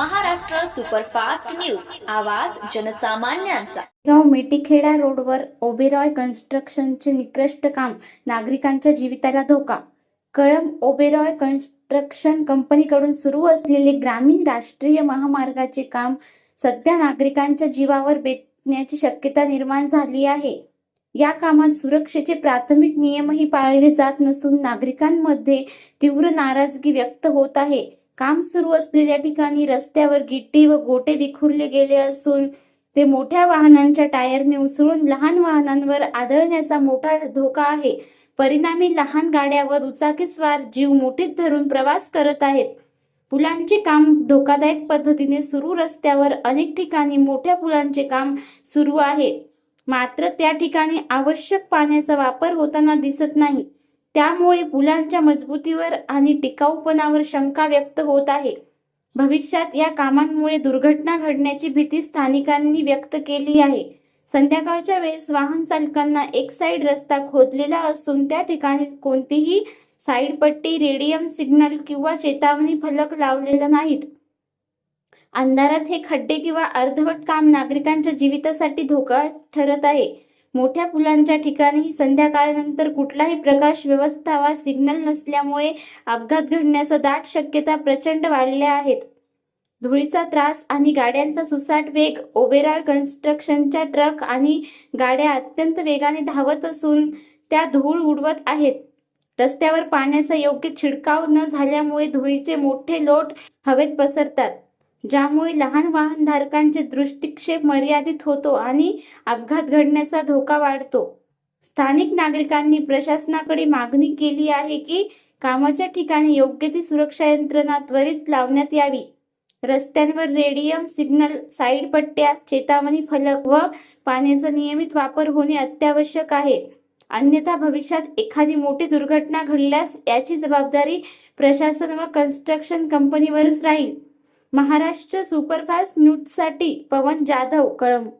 Maharashtra superfast news. आवाज जनसामान्यांचा. गाव मेटीखेडा रोडवर ओबेरॉय कन्स्ट्रक्शनचे निकृष्ट काम नागरिकांच्या जीविताला धोका. कळम ओबेरॉय कन्स्ट्रक्शन कंपनीकडून सुरू असलेले ग्रामीण राष्ट्रीय महामार्गाचे काम सध्या नागरिकांच्या जीवावर बेतण्याची शक्यता निर्माण झाली आहे. या कामात सुरक्षेचे प्राथमिक नियमही पाळले जात नसून नागरिकांमध्ये तीव्र नाराजगी व्यक्त होत आहे. काम सुरू असलेल्या ठिकाणी रस्त्यावर गिट्टी व गोटे विखुरले गेले असून ते मोठ्या वाहनांच्या टायरने उसळून लहान वाहनांवर आदळण्याचा मोठा धोका आहे. परिणामी लहान गाड्या व दुचाकीस्वार जीव मुठीत धरून प्रवास करत आहेत. पुलांचे काम धोकादायक पद्धतीने सुरू रस्त्यावर अनेक ठिकाणी मोठ्या पुलांचे काम सुरू आहे. मात्र त्या ठिकाणी आवश्यक पाण्याचा वापर होताना दिसत नाही. त्यामुळे पुलांच्या मजबूतीवर आणि टिकाऊपणावर शंका व्यक्त होत आहे. भविष्यात या कामांमुळे दुर्घटना घडण्याची भीती स्थानिकांनी व्यक्त केली आहे. संध्याकाळच्या वेळेस वाहन चालकांना एक साईड रस्ता खोदलेला असून त्या ठिकाणी कोणतीही साईड पट्टी रेडियम सिग्नल किंवा चेतावणी फलक लावलेला नाहीत. अंधारात हे खड्डे किंवा अर्धवट काम नागरिकांच्या जीवितासाठी धोका ठरत आहे. मोठ्या पुलांच्या ठिकाणी संध्याकाळनंतर कुठलाही प्रकाश व्यवस्था वा सिग्नल नसल्यामुळे अपघात घडण्याचा दाट शक्यता प्रचंड वाढल्या आहेत. धुळीचा त्रास आणि गाड्यांचा सुसाट वेग ओबेरॉय कन्स्ट्रक्शनच्या ट्रक आणि गाड्या अत्यंत वेगाने धावत असून त्या धूळ उडवत आहेत. रस्त्यावर पाण्याचा योग्य छिडकाव न झाल्यामुळे धुळीचे मोठे लोट हवेत पसरतात. ज्यामुळे लहान वाहनधारकांचे दृष्टिक्षेप मर्यादित होतो आणि अपघात घडण्याचा धोका वाढतो. स्थानिक नागरिकांनी प्रशासनाकडे मागणी केली आहे की कामाच्या ठिकाणी योग्य ती सुरक्षा यंत्रणा त्वरित लावण्यात यावी. रस्त्यांवर रेडियम सिग्नल साईड पट्ट्या चेतावणी फलक व पाण्याचा नियमित वापर होणे अत्यावश्यक आहे. अन्यथा भविष्यात एखादी मोठी दुर्घटना घडल्यास याची जबाबदारी प्रशासन व कन्स्ट्रक्शन कंपनीवरच राहील. महाराष्ट्र सुपरफास्ट न्यूजसाठी पवन जाधव कळंब.